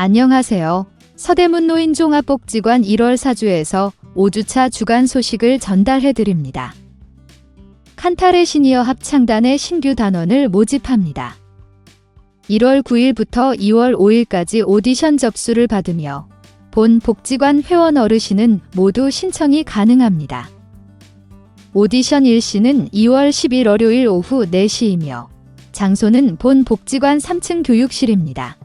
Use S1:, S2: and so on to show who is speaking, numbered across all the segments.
S1: 안녕하세요. 서대문 노인종합복지관 1월 사주에서 5주차 주간 소식을 전달해 드립니다. 칸타레 시니어 합창단의 신규 단원을 모집합니다. 1월 9일부터 2월 5일까지 오디션 접수를 받으며 본 복지관 회원 어르신은 모두 신청이 가능합니다. 오디션 일시는 2월 10일 월요일 오후 4시이며 장소는 본 복지관 3층 교육실입니다.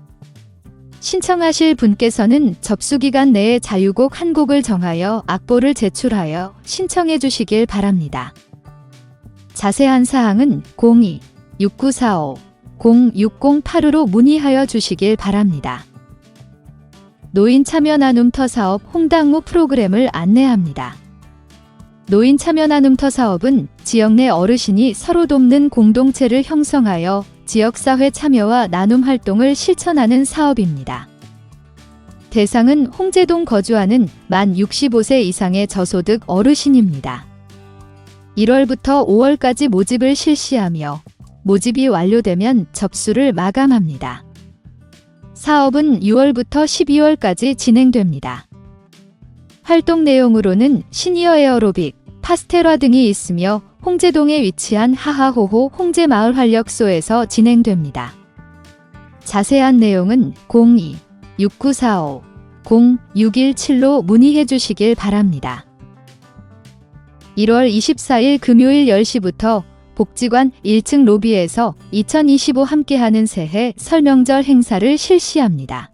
S1: 신청하실 분께서는 접수 기간 내에 자유곡 한 곡을 정하여 악보를 제출하여 신청해 주시길 바랍니다. 자세한 사항은 02-6945 06082로 문의하여 주시길 바랍니다. 노인 참여 나눔터 사업 홍당무 프로그램을 안내합니다. 노인 참여 나눔터 사업은 지역 내 어르신이 서로 돕는 공동체를 형성하여 지역사회 참여와 나눔 활동을 실천하는 사업입니다. 대상은 홍제동 거주하는 만 65세 이상의 저소득 어르신입니다. 1월부터 5월까지 모집을 실시하며 모집이 완료되면 접수를 마감합니다. 사업은 6월부터 12월까지 진행됩니다. 활동 내용으로는 시니어 에어로빅, 파스텔화 등이 있으며 홍제동에 위치한 하하호호 홍제마을 활력소에서 진행됩니다. 자세한 내용은 02-6945 0617로 문의해 주시길 바랍니다. 1월 24일 금요일 10시부터 복지관 1층 로비에서 2025 함께하는 새해 설명절 행사를 실시합니다.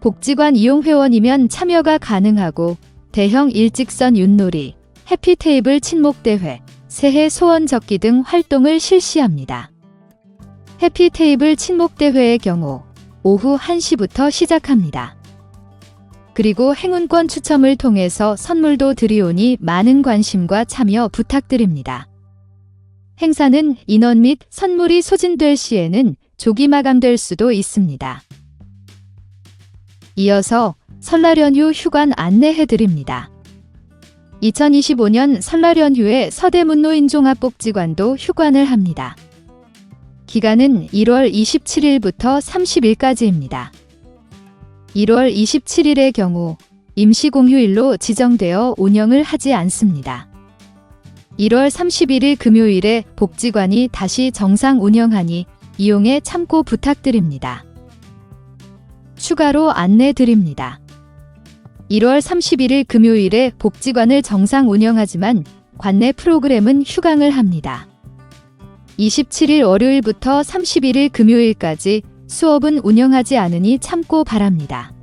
S1: 복지관 이용 회원이면 참여가 가능하고 대형 일직선 윷놀이, 해피테이블 친목대회, 새해 소원 적기 등 활동을 실시합니다. 해피테이블 친목대회의 경우 오후 1시부터 시작합니다. 그리고 행운권 추첨을 통해서 선물도 드리오니 많은 관심과 참여 부탁드립니다. 행사는 인원 및 선물이 소진될 시에는 조기 마감될 수도 있습니다. 이어서 설날 연휴 휴관 안내해 드립니다. 2025년 설날 연휴에 서대문 노인종합복지관도 휴관을 합니다. 기간은 1월 27일부터 30일까지입니다. 1월 27일의 경우 임시 공휴일로 지정되어 운영을 하지 않습니다. 1월 31일 금요일에 복지관이 다시 정상 운영하니 이용에 참고 부탁드립니다. 추가로 안내 드립니다. 1월 31일 금요일에 복지관을 정상 운영하지만 관내 프로그램은 휴강을 합니다. 27일 월요일부터 31일 금요일까지 수업은 운영하지 않으니 참고 바랍니다.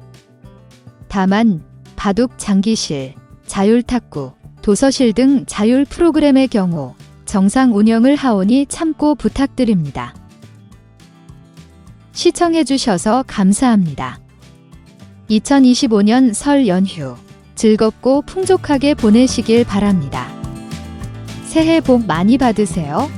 S1: 다만 바둑 장기실, 자율탁구, 도서실 등 자율 프로그램의 경우 정상 운영을 하오니 참고 부탁드립니다. 시청해주셔서 감사합니다. 2025년 설 연휴 즐겁고 풍족하게 보내시길 바랍니다. 새해 복 많이 받으세요.